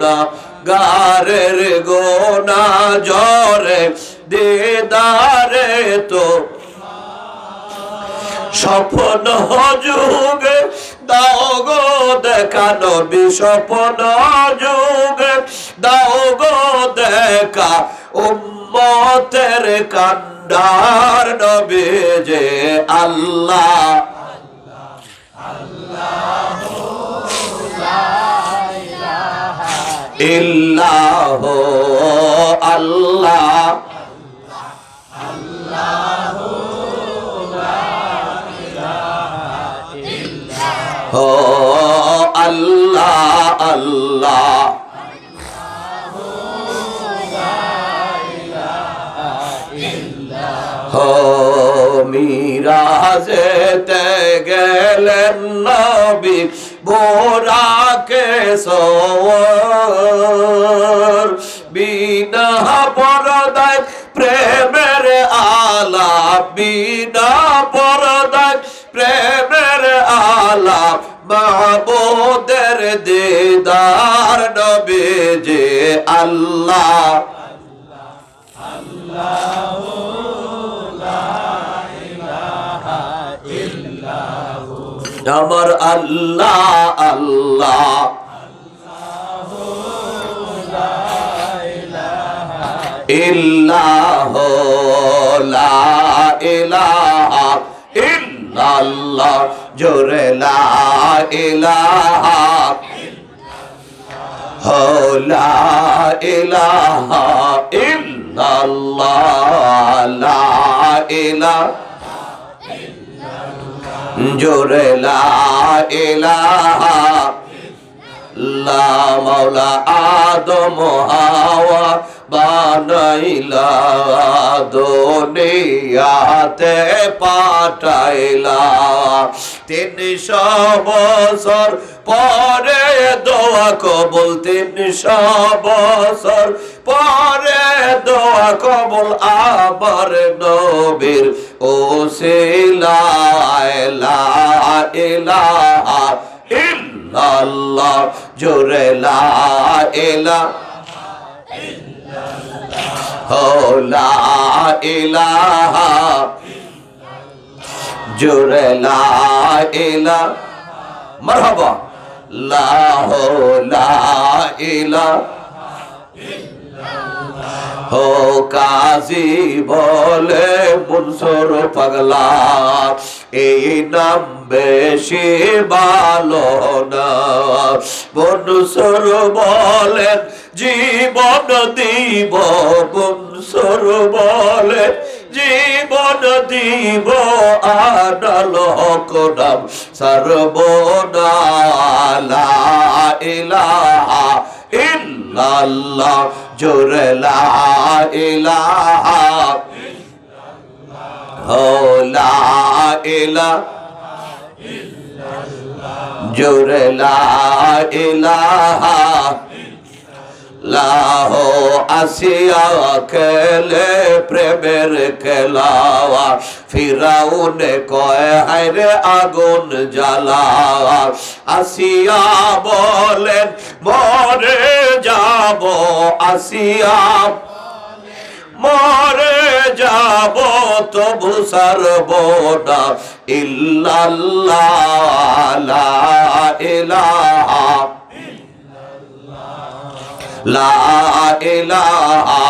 গোনা গারের গোনা জরে দিদারে তো। স্বপ্ন যুগে দাও গো দেখা নবী স্বপ্ন যুগে দাও গো দেখা, উম্মতের কান্ডার নবী যে আল্লাহ আল্লাহ আল্লাহ। আল্লাহ হো মিরাজেতে গেলেন নবী। বোরাকে সওয়ার। বিনা পরদায় প্রেমের আলাপ, বিনা পরদায় প্রেমের আলাপ। মাহবুদের দিদার নবী যে আল্লাহ। আমার আল্লাহ আল্লাহ। ইল্লাহ লা ইল্লাল্লাহ জোরে লা ইলাহা। লা ইলাহা ইল্লাল্লাহ লা ইলাহা। জোরে লা লা মাওলা আদম হাওয়া বানাইলা দুনিয়াতে পাঠাইলা। তিনশো বছর পরে দোয়া কবুল তিনশো বছর পরে দোয়া কবুল, আবার নবীর ও সিলায় লা ইলাহা ইল্লাল্লাহ, জোরে লা ইলাহা লা ইলাহা জোরে লা ইলাহা মারহাবা লা হো লা ইলাহা হো কাজী বলে মুনসুর পাগলা। এই নাম বেশি ভালো না। মুনসুর বলেন, জীবন দিব। মুনসুর বলেন, জীবন দিব। হক নাম সর্বনালা ইলাহা ইল্লাল্লাহ, জোরে লা ইলাহা ও লা ইলাহা জোরে লাহো আসিয়া খেলে প্রেমের খেলাওয়া। ফিরাউনে কয়, হায়রে আগুন জ্বালাওয়া। আসিয়া বলেন, মরে যাব আসিয়া মরে যাব তবু সারব না ইল্লাল্লাহ লা ইলাহা